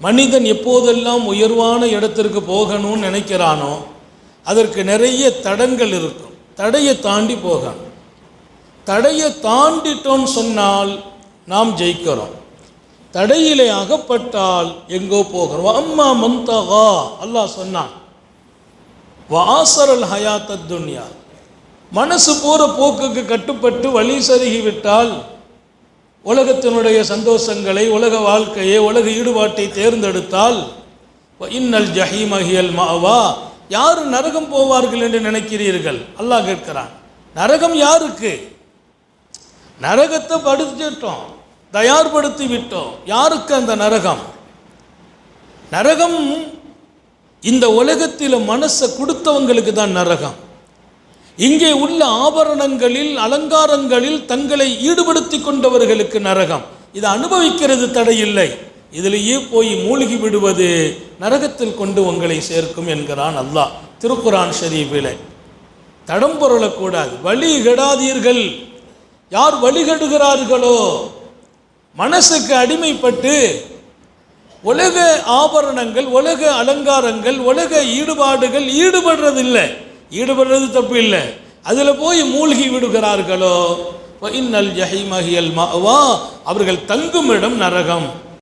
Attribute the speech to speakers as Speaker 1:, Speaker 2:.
Speaker 1: மனிதன் எப்போதெல்லாம் உயர்வான இடத்திற்கு போகணும்னு நினைக்கிறானோ அதற்கு நிறைய தடங்கள் இருக்கும். தடையை தாண்டி போகணும். தடையை தாண்டிட்டோன்னு சொன்னால் நாம் ஜெயிக்கிறோம். தடையிலே அகப்பட்டால் எங்கோ போகிறோம். அம்மா மந்தகா அல்லாஹ் சொன்னான். வாசரல் ஹயாத்த துன்யா. மனசு போகிற போக்குக்கு கட்டுப்பட்டு வழி சருகிவிட்டால் உலகத்தினுடைய சந்தோஷங்களை உலக வாழ்க்கையை உலக ஈடுபாட்டை தேர்ந்தெடுத்தால் இன்னல் இன்னல் ஜஹீமஹியல் மாவா யார் நரகம் போவார்கள் என்று நினைக்கிறீர்கள்? அல்லாஹ் கேட்கிறான். நரகம் யாருக்கு? நரகத்தை படுத்திட்டோம் தயார்படுத்தி விட்டோம். யாருக்கு அந்த நரகம்? நரகம் இந்த உலகத்தில் மனசை கொடுத்தவங்களுக்கு தான் நரகம். இங்கே உள்ள ஆபரணங்களில் அலங்காரங்களில் தங்களை ஈடுபடுத்தி கொண்டவர்களுக்கு நரகம். இதை அனுபவிக்கிறது தடையில்லை. இதிலேயே போய் மூழ்கி விடுவது நரகத்தில் கொண்டு உங்களை சேர்க்கும் என்கிறான் அல்லாஹ். திருக்குரான் ஷரீஃபிலே. தடம் பொருளக்கூடாது. வழி கெடாதீர்கள். யார் வழிகெடுகிறார்களோ மனசுக்கு அடிமைப்பட்டு உலக ஆபரணங்கள் உலக அலங்காரங்கள் உலக ஈடுபாடுகள் ஈடுபடுறதில்லை. ஈடுபடுறது தப்பு இல்லை. அதில் போய் மூழ்கி விடுகிறார்களோ? இன்னல் ஜஹிமஹியல் மாவா அவர்கள் தங்கும் இடம் நரகம்.